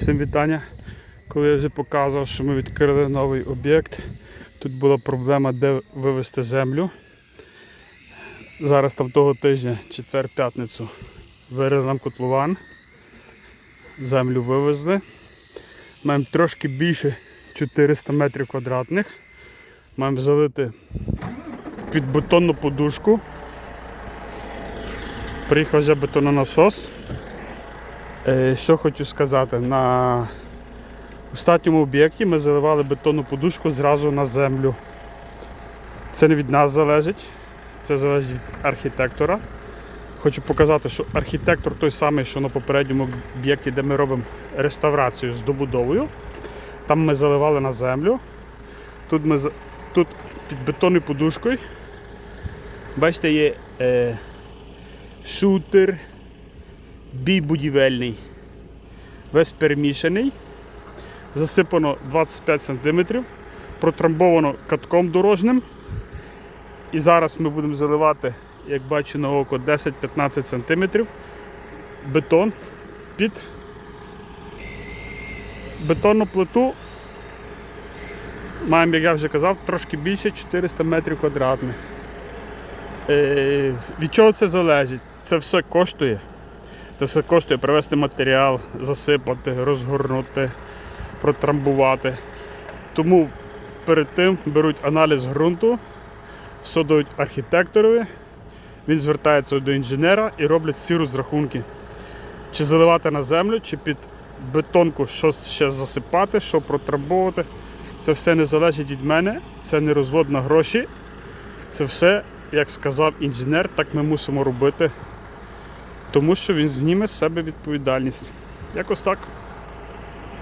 Всім вітання. Коли я вже показував, що ми відкрили новий об'єкт, тут була проблема, де вивезти землю. Зараз там того тижня, четвер-п'ятницю, вирили нам котлован. Землю вивезли. Маємо трошки більше 400 метрів квадратних. Маємо залити під бетонну подушку. Приїхав вже бетононасос. Е, Що хочу сказати, на остатньому об'єкті ми заливали бетонну подушку зразу на землю. Це не від нас залежить, це залежить від архітектора. Хочу показати, що архітектор той самий, що на попередньому об'єкті, де ми робимо реставрацію з добудовою. Там ми заливали на землю. Тут ми тут під бетонною подушкою. Бачите, є е, шутер, бій будівельний, весь перемішаний, засипано 25 см, протрамбовано катком дорожним. І зараз ми будемо заливати, як бачу на око, 10-15 см бетон під бетонну плиту. Маємо, як я вже казав, трошки більше 400 метрів квадратних. Е, від чого це залежить? Це все коштує. Це все коштує привезти матеріал, засипати, розгорнути, протрамбувати. Тому перед тим беруть аналіз ґрунту, все дають архітекторові, він звертається до інженера і роблять всі розрахунки. Чи заливати на землю, чи під бетонку щось ще засипати, що протрамбовувати. Це все не залежить від мене, це не розвод на гроші. Це все, як сказав інженер, так ми мусимо робити тому що він зніме з себе відповідальність. Якось так.